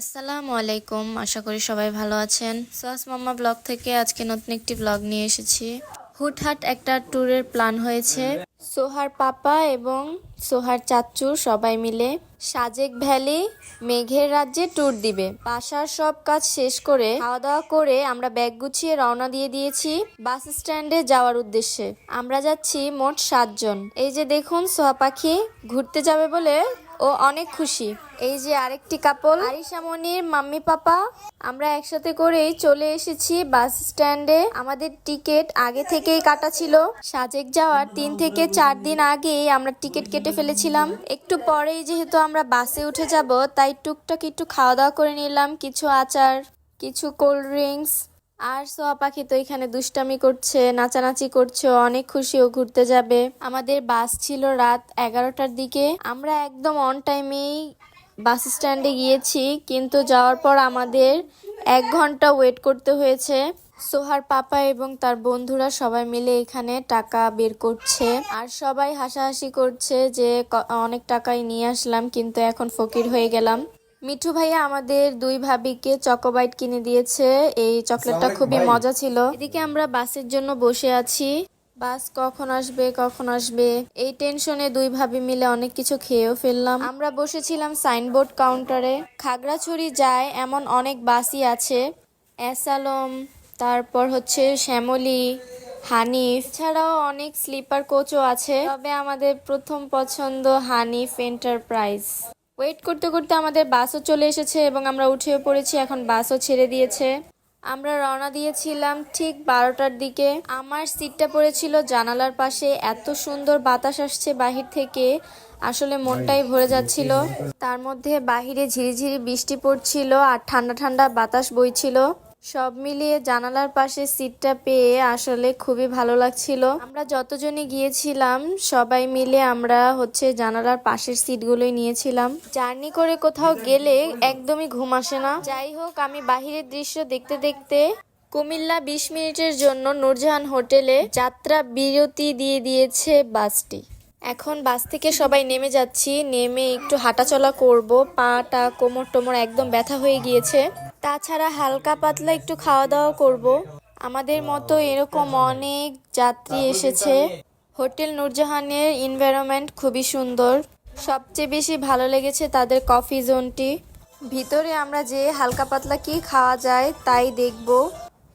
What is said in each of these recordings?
আসসালামু আলাইকুম, আশা করি সবাই ভালো আছেন। সোয়াস মাম্মা ব্লগ থেকে আজকে নতুন একটি ব্লগ নিয়ে এসেছি। হুটহাট একটা ট্যুরের প্ল্যান হয়েছে। সোহার পাপা এবং সোহার চাচ্চু সবাই মিলে সাজেক ভ্যালি মেঘের রাজ্যে ট্যুর দিবে। বাসার সব কাজ শেষ করে খাওয়া দাওয়া করে আমরা ব্যাগ গুছিয়ে রওনা দিয়ে দিয়েছি বাস স্ট্যান্ডে যাওয়ার উদ্দেশ্যে। আমরা যাচ্ছি মোট সাতজন এই যে দেখুন, সোহা পাখি ঘুরতে যাবে বলে ও অনেক খুশি। এই যে আরেকটি couple Arisha Monir, mummy papa, আমরা একসাথে করেই চলে এসেছি বাস স্ট্যান্ডে। আমাদের টিকিট আগে থেকেই কাটা ছিল। সাজেক যাওয়ার তিন থেকে চার দিন আগেই আমরা টিকিট কেটে ফেলেছিলাম। একটু পরেই যেহেতু আমরা বাসে উঠে যাব, তাই টুকটাক একটু খাওয়া দাওয়া করে নিলাম, কিছু আচার, কিছু কোল্ড ড্রিঙ্কস। আর সোয়া পাখি তো এখানে দুষ্টামি করছে, নাচানাচি করছে, অনেক খুশি ও ঘুরতে যাবে। আমাদের বাস ছিল রাত এগারোটার দিকে। আমরা একদম অন টাইমেই বাস স্ট্যান্ডে গিয়েছি, কিন্তু যাওয়ার পর আমাদের এক ঘণ্টা ওয়েট করতে হয়েছে। সোহার পাপা এবং তার বন্ধুরা সবাই মিলে এখানে টাকা বের করছে। আর সবাই হাসাহাসি করছে যে অনেক টাকাই নিয়ে আসলাম কিন্তু এখন ফকির হয়ে গেলাম। মিঠু ভাইয়া আমাদের দুই ভাবিকে চকোবাইট কিনে দিয়েছে। এই চকলেটটা খুবই মজা ছিল। এদিকে আমরা বাসের জন্য বসে আছি। বাস কখন আসবে কখন আসবে? এই টেনশনে দুই ভাবি মিলে অনেক কিছু খেয়েও ফেললাম। আমরা বসেছিলাম সাইনবোর্ড কাউন্টারে। খাগড়াছড়ি যায় এমন অনেক বাসই আছে। অ্যাসালম তারপর হচ্ছে শ্যামলী, হানিফ ছাড়াও অনেক স্লিপার কোচও আছে। তবে আমাদের প্রথম পছন্দ হানিফ এন্টারপ্রাইজ। ওয়েট করতে করতে আমাদের বাসও চলে এসেছে এবং আমরা উঠেও পড়েছি, এখন বাসও ছেড়ে দিয়েছে। আমরা রওনা দিয়েছিলাম ঠিক বারোটার দিকে। আমার সিটটা পড়েছিল জানালার পাশে, এত সুন্দর বাতাস আসছে বাহির থেকে। আসলে মনটাই ভরে যাচ্ছিল। তার মধ্যে বাহিরে ঝিরিঝিরি বৃষ্টি পড়ছিল আর ঠান্ডা ঠান্ডা বাতাস বইছিল। সব মিলিয়ে জানালার পাশে সিটটা পেয়ে আসলে খুবই ভালো লাগছিল। আমরা যতজনই গিয়েছিলাম, সবাই মিলে আমরা হচ্ছে জানালার পাশের সিটগুলোই নিয়েছিলাম। জার্নি করে কোথাও গেলে একদমই ঘুম আসে না। যাই হোক, আমি বাহিরের দৃশ্য দেখতে দেখতে কুমিল্লা বিশ মিনিটের জন্য নূরজাহান হোটেলে যাত্রা বিরতি দিয়ে দিয়েছে বাসটি। এখন বাস থেকে সবাই নেমে যাচ্ছি। নেমে একটু হাঁটাচলা করব। পাটা কোমর টোমর একদম ব্যথা হয়ে গিয়েছে। তাছাড়া হালকা পাতলা একটু খাওয়া দাওয়া করব। আমাদের মতো এরকম অনেক যাত্রী এসেছে। হোটেল নূরজাহানের এনভায়রনমেন্ট খুবই সুন্দর। সবচেয়ে বেশি ভালো লেগেছে তাদের কফি জোনটি ভিতরে আমরা যে হালকা পাতলা কি খাওয়া যায় তাই দেখব।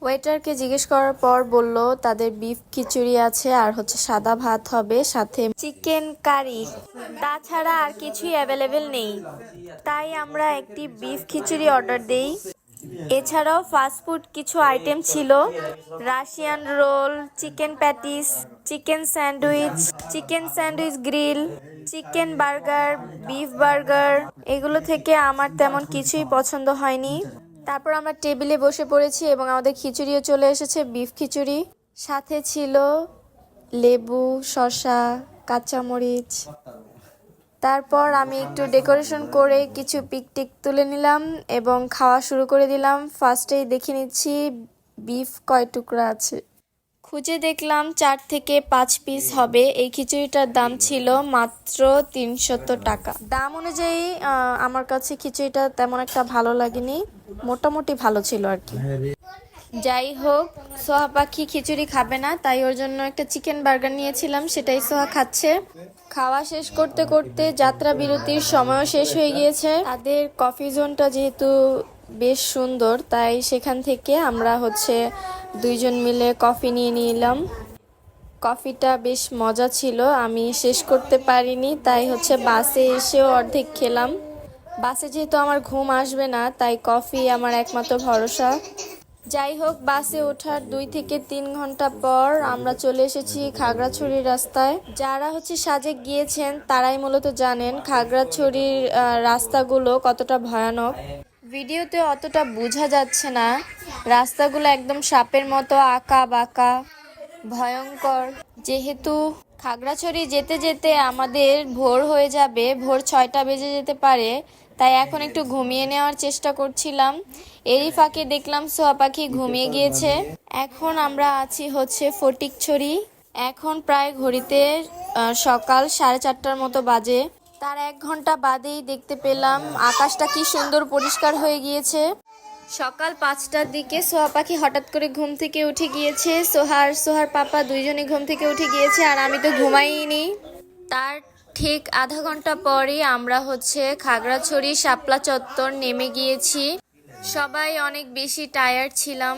ওয়েটারকে জিজ্ঞেস করার পর বলল, তাদের বিফ খিচুড়ি আছে আর হচ্ছে সাদা ভাত হবে, সাথে চিকেন কারি তাছাড়া আর কিছুই অ্যাভেলেবেল নেই। তাই আমরা একটি বিফ খিচুড়ি অর্ডার দেই। এছাড়াও ফাস্টফুড কিছু আইটেম ছিল। Russian roll chicken patties chicken sandwich chicken sandwich grill chicken burger beef burger এগুলো থেকে আমার তেমন কিছুই পছন্দ হয়নি। তারপর আমরা টেবিলে বসে পড়েছি এবং আমাদের খিচুড়িও চলে এসেছে বিফ খিচুড়ি। সাথে ছিল লেবু, শসা, কাঁচামরিচ তারপর আমি একটু ডেকোরেশন করে কিছু পিকটিক তুলে নিলাম এবং খাওয়া শুরু করে দিলাম। ফার্স্টেই দেখে নিচ্ছি বিফ কয় টুকরা আছে। খুঁজে দেখলাম চার থেকে পাঁচ পিস হবে। এই খিচুড়িটার দাম ছিল মাত্র তিনশত টাকা। দাম অনুযায়ী আমার কাছে খিচুড়িটা তেমন একটা ভালো লাগেনি। মোটামুটি ভালো ছিল আর কি। যাই হোক, সোহা পাখি খিচুড়ি খাবে না, তাই ওর জন্য একটা চিকেন বার্গার নিয়েছিলাম, সেটাই সোহা খাচ্ছে। খাওয়া শেষ করতে করতে যাত্রা বিরতির সময়ও শেষ হয়ে গিয়েছে। তাদের কফি জোনটা যেহেতু বেশ সুন্দর, তাই সেখান থেকে আমরা হচ্ছে দুইজন মিলে কফি নিয়ে নিলাম। কফিটা বেশ মজা ছিল, আমি শেষ করতে পারিনি, তাই হচ্ছে বাসে এসেও অর্ধেক খেলাম। বাসে যেহেতু আমার ঘুম আসবে না, তাই কফি আমার একমাত্র ভরসা। যাই হোক, বাসে ওঠার দুই থেকে তিন ঘণ্টা পর আমরা চলে এসেছি খাগড়াছড়ির রাস্তায়। যারা হচ্ছে সাজে গিয়েছেন, তারাই মূলত জানেন খাগড়াছড়ির রাস্তাগুলো কতটা ভয়ানক। ভিডিওতে অতটা বোঝা যাচ্ছে না, রাস্তাগুলো একদম সাপের মতো আঁকা বাঁকা ভয়ঙ্কর। যেহেতু খাগড়াছড়ি যেতে যেতে আমাদের ভোর হয়ে যাবে। ভোর ছয়টা বেজে যেতে পারে, তাই এখন একটু ঘুমিয়ে নেওয়ার চেষ্টা করছিলাম। এরই ফাঁকে দেখলাম সোয়া পাখি ঘুমিয়ে গিয়েছে। এখন আমরা আছি হচ্ছে ফটিকছড়ি। এখন প্রায় ঘড়িতে সকাল সাড়ে চারটার মতো বাজে। তার এক ঘণ্টা বাদেই দেখতে পেলাম আকাশটা কি সুন্দর পরিষ্কার হয়ে গিয়েছে। সকাল পাঁচটার দিকে সোহা পাখি হঠাৎ করে ঘুম থেকে উঠে গিয়েছে। সোহার সোহার পাপা দুইজনে ঘুম থেকে উঠে গিয়েছে আর আমি তো ঘুমাইনি। তার ঠিক আধা ঘণ্টা পরে আমরা হচ্ছে খাগড়াছড়ি শাপলা চত্বর নেমে গিয়েছি। সবাই অনেক বেশি টায়ার্ড ছিলাম।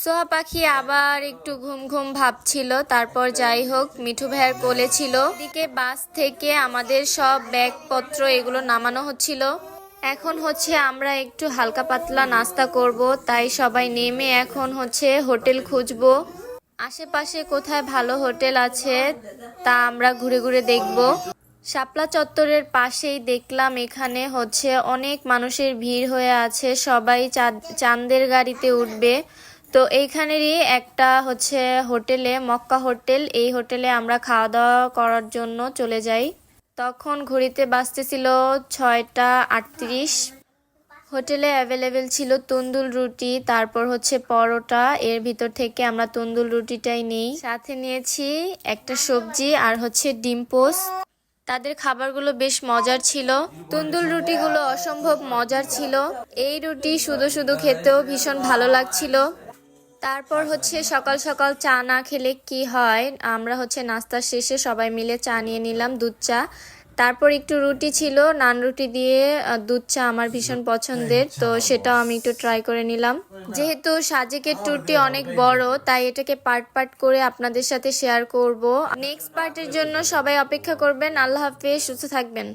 সোহা পাখি আবার একটু ঘুম ঘুম ভাবছিল, তারপর যাই হোক, মিঠু ভাইয়ের কোলে ছিল। দিকে বাস থেকে আমাদের সব ব্যাগপত্র এগুলো নামানো হচ্ছিল। এখন হচ্ছে আমরা একটু হালকা পাতলা নাস্তা করব, তাই সবাই নেমে এখন হচ্ছে হোটেল খুঁজবো। আশেপাশে কোথায় ভালো হোটেল আছে তা আমরা ঘুরে ঘুরে দেখব। শাপলা চত্বরের পাশেই দেখলাম এখানে হচ্ছে অনেক মানুষের ভিড় হয়ে আছে, সবাই চাঁদ- চাঁদের গাড়িতে উঠবে। তো এইখানেরই একটা হচ্ছে হোটেলে, মক্কা হোটেল, এই হোটেলে আমরা খাওয়া দাওয়া করার জন্য চলে যাই। তখন ঘড়িতে বাজতেছিল ছয়টা আটত্রিশ। হোটেলে অ্যাভেলেবেল ছিল তন্দুল রুটি, তারপর হচ্ছে পরোটা। এর ভিতর থেকে আমরা তন্দুল রুটিটাই নেই। সাথে নিয়েছি একটা সবজি আর হচ্ছে ডিম পোস্ট তাদের খাবারগুলো বেশ মজার ছিল। তন্দুল রুটিগুলো অসম্ভব মজার ছিল। এই রুটি শুধু শুধু খেতেও ভীষণ ভালো লাগছিল। তারপর হচ্ছে সকাল সকাল চা না খেলে কি হয়? আমরা হচ্ছে নাস্তা শেষে সবাই মিলে চা নিয়ে নিলাম, দুধ চা। তারপর একটু রুটি ছিল, নান রুটি দিয়ে দুধ চা আমার ভীষণ পছন্দের, তো সেটাও আমি একটু ট্রাই করে নিলাম। যেহেতু সাজেকের ট্যুরটি অনেক বড়, তাই এটাকে পার্ট পার্ট করে আপনাদের সাথে শেয়ার করব। নেক্সট পার্টের জন্য সবাই অপেক্ষা করবেন। আল্লাহ হাফেজ, সুস্থ থাকবেন।